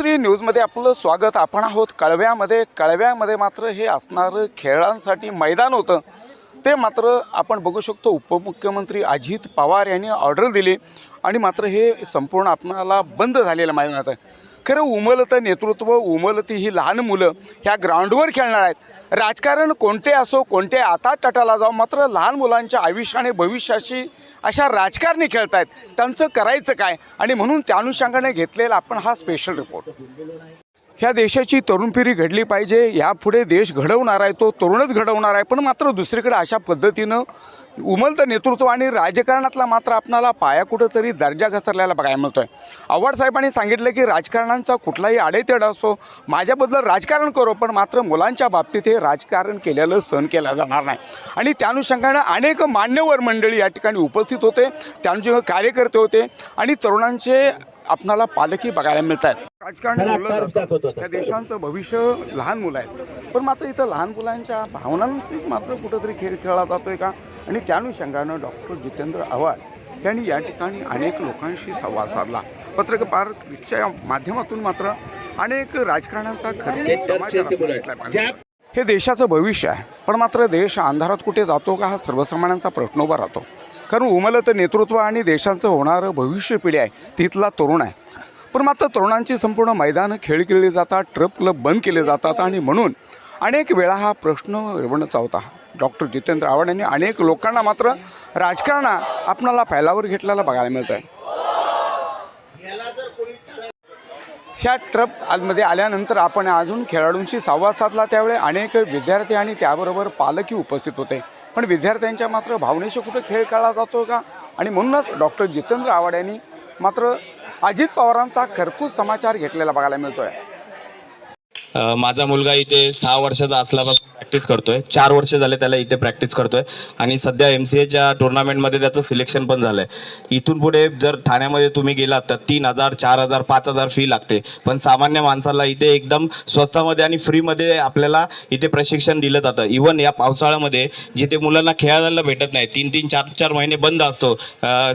राजश्री न्यूजमध्ये आपलं स्वागत. आपण आहोत कळव्यामध्ये. कळव्यामध्ये मात्र हे असणारं खेळांसाठी मैदान होतं. ते मात्र आपण बघू शकतो उपमुख्यमंत्री अजित पवार यांनी ऑर्डर दिली आणि मात्र हे संपूर्ण आपणाला बंद झालेलं मैदान आहे खरं उमलतं नेतृत्व उमलती ही लहान मुलं ह्या ग्राउंडवर खेळणार आहेत. राजकारण कोणते असो कोणते आता तटाला जाऊ मात्र लहान मुलांच्या आयुष्याने भविष्याशी अशा राजकारणी खेळत आहेत त्यांचं करायचं काय? आणि म्हणून त्या अनुषंगाने घेतलेला आपण हा स्पेशल रिपोर्ट ह्या देशाची तरुण पिढी घडली पाहिजे. यापुढे देश घडवणार आहे तो तरुणच घडवणार आहे. पण मात्र दुसरीकडे अशा पद्धतीनं उमलतं नेतृत्व आणि राजकारणातला मात्र आपणाला पाया कुठंतरी दर्जा घसरलेला बघायला मिळतोय. आव्हाड साहेबांनी सांगितलं की राजकारणांचा कुठलाही आडेतेड असो माझ्याबद्दल राजकारण करो पण मात्र मुलांच्या बाबतीत हे राजकारण केलेलं सहन केलं जाणार नाही. आणि त्या अनुषंगानं अनेक मान्यवर मंडळी या ठिकाणी उपस्थित होते त्यांचे कार्यकर्ते होते आणि तरुणांचे आपणाला पालकही बघायला मिळत आहेत राजकारण. त्या देशांचं भविष्य लहान मुलं आहेत. पण मात्र इथं लहान मुलांच्या भावनांशीच मात्र कुठंतरी खेळ खेळला जातोय का? आणि त्या अनुषंगानं डॉक्टर जितेंद्र आव्हाड यांनी या ठिकाणी अनेक लोकांशी संवाद साधला. पत्रकारच्या माध्यमातून मात्र अनेक राजकारण्यांचा खर्च समाजाला. हे देशाचं भविष्य आहे पण मात्र देश अंधारात कुठे जातो का हा सर्वसामान्यांचा प्रश्न उभा राहतो. कारण उमलतं नेतृत्व आणि देशाचं होणारं भविष्य पिढी आहे तिथला तरुण आहे. पण मात्र तरुणांची संपूर्ण मैदानं खेळ केली जातात ट्रप क्लब बंद केले जातात आणि म्हणून अनेक वेळा हा प्रश्न निर्माणचा होता डॉक्टर जितेंद्र आव्हाड यांनी अनेक लोकांना मात्र राजकारणा आपणाला फैलावर घेतलेला बघायला मिळत आहे ह्या ट्रपमध्ये आल्यानंतर आपण अजून खेळाडूंशी संवाद साधला त्यावेळी अनेक विद्यार्थी आणि त्याबरोबर पालकही उपस्थित होते. पण विद्यार्थ्यांच्या मात्र भावनेशी कुठं खेळ खेळला जातो का? आणि म्हणूनच डॉक्टर जितेंद्र आव्हाड यांनी मात्र अजित पवारांचा खरपूस समाचार घेतलेला बघायला मिळतोय. माझा मुलगा इथे सहा वर्षाचा असल्यापासून प्रॅक्टिस करतोय. चार वर्ष झाले त्याला इथे प्रॅक्टिस करतोय. आणि सध्या एम सी एच्या टुर्नामेंटमध्ये त्याचं सिलेक्शन पण झालंय. इथून पुढे जर ठाण्यामध्ये तुम्ही गेलात तर तीन हजार चार हजार पाच हजार फी लागते. पण सामान्य माणसाला इथे एकदम स्वस्तामध्ये आणि फ्रीमध्ये आपल्याला इथे प्रशिक्षण दिलं जातं. इवन या पावसाळ्यामध्ये जिथे मुलांना खेळायला भेटत नाही तीन तीन चार चार महिने बंद असतो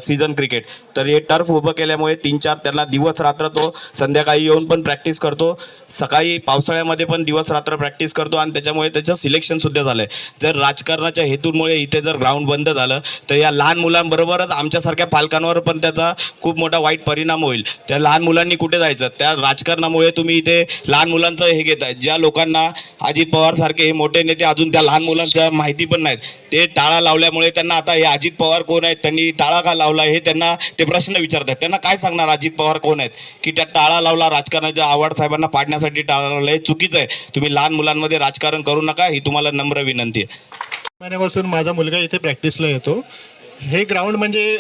सीझन क्रिकेट तर हे टर्फ उभं केल्यामुळे तीन चार त्यांना दिवस रात्र तो संध्याकाळी येऊन पण प्रॅक्टिस करतो. सकाळी पावसाळ्यामध्ये पण दिवस रात्र प्रॅक्टिस करतो आणि त्याच्यामुळे त्याच्या त्याचं सिलेक्शन सुद्धा झालंय. जर राजकारणाच्या हेतूमुळे इथे जर ग्राउंड बंद झालं तर या लहान मुलांबरोबरच आमच्यासारख्या पालकांवर पण त्याचा खूप मोठा वाईट परिणाम होईल. त्या लहान मुलांनी कुठे जायचं? त्या राजकारणामुळे तुम्ही इथे लहान मुलांचं हे घेताय. ज्या लोकांना अजित पवार सारखे हे मोठे नेते अजून त्या लहान मुलांच्या माहिती पण नाहीत. ते टाळा लावल्यामुळे त्यांना आता हे अजित पवार कोण आहेत? त्यांनी टाळा का लावला? हे त्यांना ते प्रश्न विचारतात. त्यांना काय सांगणार अजित पवार कोण आहेत? की त्या टाळा लावला राजकारणाच्या आव्हाड साहेबांना पाडण्यासाठी टाळा लावला हे चुकीचं आहे. तुम्ही लहान मुलांमध्ये राजकारण करू नका. ही तुम्हाला नम्र विनंती आहे. महिन्यापासून माझा मुलगा इथे प्रॅक्टिसला येतो. हे ग्राउंड म्हणजे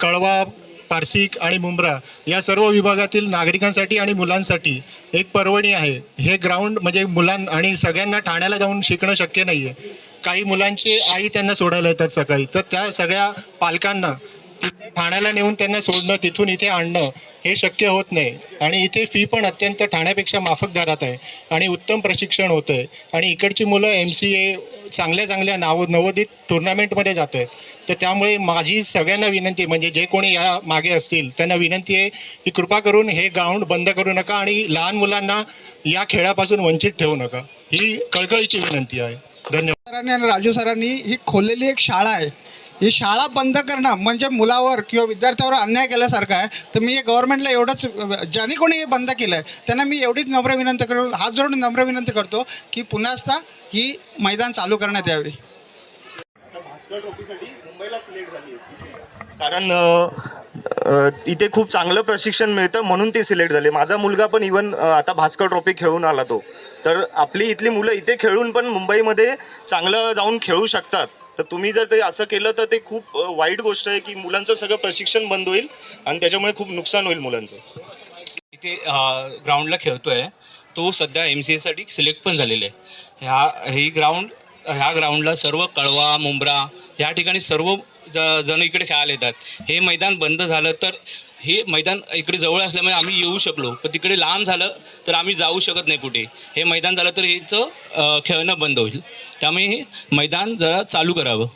कळवा पारसिक आणि मुंब्रा या सर्व विभागातील नागरिकांसाठी आणि मुलांसाठी एक पर्वणी आहे. हे ग्राउंड म्हणजे मुलां आणि सगळ्यांना ठाण्याला जाऊन शिकणं शक्य नाही आहे काही मुलांचे आई त्यांना सोडायला येतात सकाळी. तर त्या सगळ्या पालकांना ठाण्याला नेऊन त्यांना सोडणं तिथून इथे आणणं हे शक्य होत नाही. आणि इथे फी पण अत्यंत ठाण्यापेक्षा माफक दरात आहे. आणि उत्तम प्रशिक्षण होतं आहे आणि इकडची मुलं एम सी ए चांगल्या चांगल्या नाव नवोदित टुर्नामेंटमध्ये जात आहे तर त्यामुळे माझी सगळ्यांना विनंती म्हणजे जे कोणी या मागे असतील त्यांना विनंती आहे की कृपा करून हे ग्राउंड बंद करू नका आणि लहान मुलांना या खेळापासून वंचित ठेवू नका. ही कळकळीची विनंती आहे. धन्यवाद. सरांनी आणि राजू सरांनी ही खोललेली एक शाळा आहे. ही शाळा बंद करणं म्हणजे मुलावर किंवा विद्यार्थ्यावर अन्याय केल्यासारखं आहे. तर मी हे गव्हर्नमेंटला एवढंच ज्याने कोणी हे बंद केलं आहे त्यांना मी एवढीच नम्र विनंती करू हात जोडून नम्र विनंती करतो की पुन्हा असता ही मैदान चालू करण्यात यावी. कारण इथे खूप चांगलं प्रशिक्षण मिळतं म्हणून ते सिलेक्ट झाले माझा मुलगा पण इवन आता भास्कर ट्रॉफी खेळून आला तो. तर आपली इथली मुलं इथे खेळून पण मुंबईमध्ये चांगलं जाऊन खेळू शकतात. तर तुम्ही जर ते असं केलं तर ते खूप वाईट गोष्ट आहे की मुलांचं सगळं प्रशिक्षण बंद होईल आणि त्याच्यामुळे खूप नुकसान होईल मुलांचं. इथे ग्राउंडला खेळतोय. तो सध्या एम सी एसाठी सिलेक्ट पण झालेले आहे. ह्या ही ग्राउंड ह्या ग्राउंडला सर्व कळवा मुंब्रा या ठिकाणी सर्व ज जण इकडे खेळायला येतात. हे मैदान बंद झालं तर हे मैदान इकडे जवळ असल्यामुळे आम्ही येऊ शकलो. पण तिकडे लांब झालं तर आम्ही जाऊ शकत नाही कुठे. हे मैदान झालं तर हेचं खेळणं बंद होईल. त्यामुळे हे मैदान जरा चालू करावं.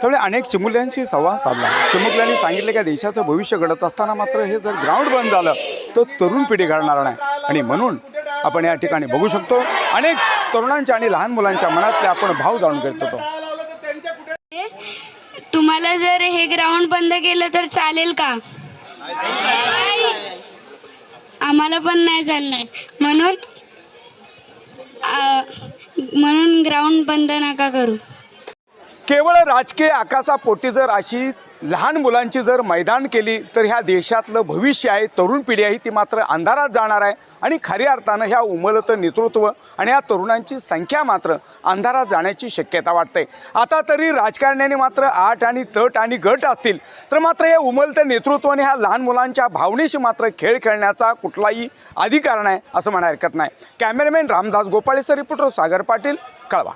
त्यामुळे अनेक चिमुल्यांशी संवाद साधला. चिमुकल्यांनी सांगितले की देशाचं भविष्य घडत असताना मात्र हे जर ग्राउंड बंद झालं तर तरुण पिढी घडणार नाही. आणि म्हणून आपण या ठिकाणी बघू शकतो अनेक तरुणांच्या आणि लहान मुलांच्या मनातले आपण भाव जाणून घेत होतो. तुम्हाला जर हे ग्राउंड बंद केलं तर चालेल का? आम्हाला पण नाही चालणार. म्हणून म्हणून ग्राउंड बंद नका करू. केवळ राजकीय आकाशापोटी जर अशी लहान मुलांची जर मैदान केली तर ह्या देशातलं भविष्य आहे तरुण पिढी आहे ती मात्र अंधारात जाणार आहे. आणि खऱ्या अर्थानं ह्या उमलतं नेतृत्व आणि या तरुणांची संख्या मात्र अंधारात जाण्याची शक्यता वाटते. आता तरी राजकारण्याने मात्र आठ आणि तट आणि गट असतील तर मात्र हे उमलतं नेतृत्व आणि ह्या लहान मुलांच्या भावनेशी मात्र खेळ खेळण्याचा कुठलाही अधिकार नाही असं म्हणा हरकत नाही. कॅमेरामॅन रामदास गोपाळेचा रिपोर्टर सागर पाटील कळवा.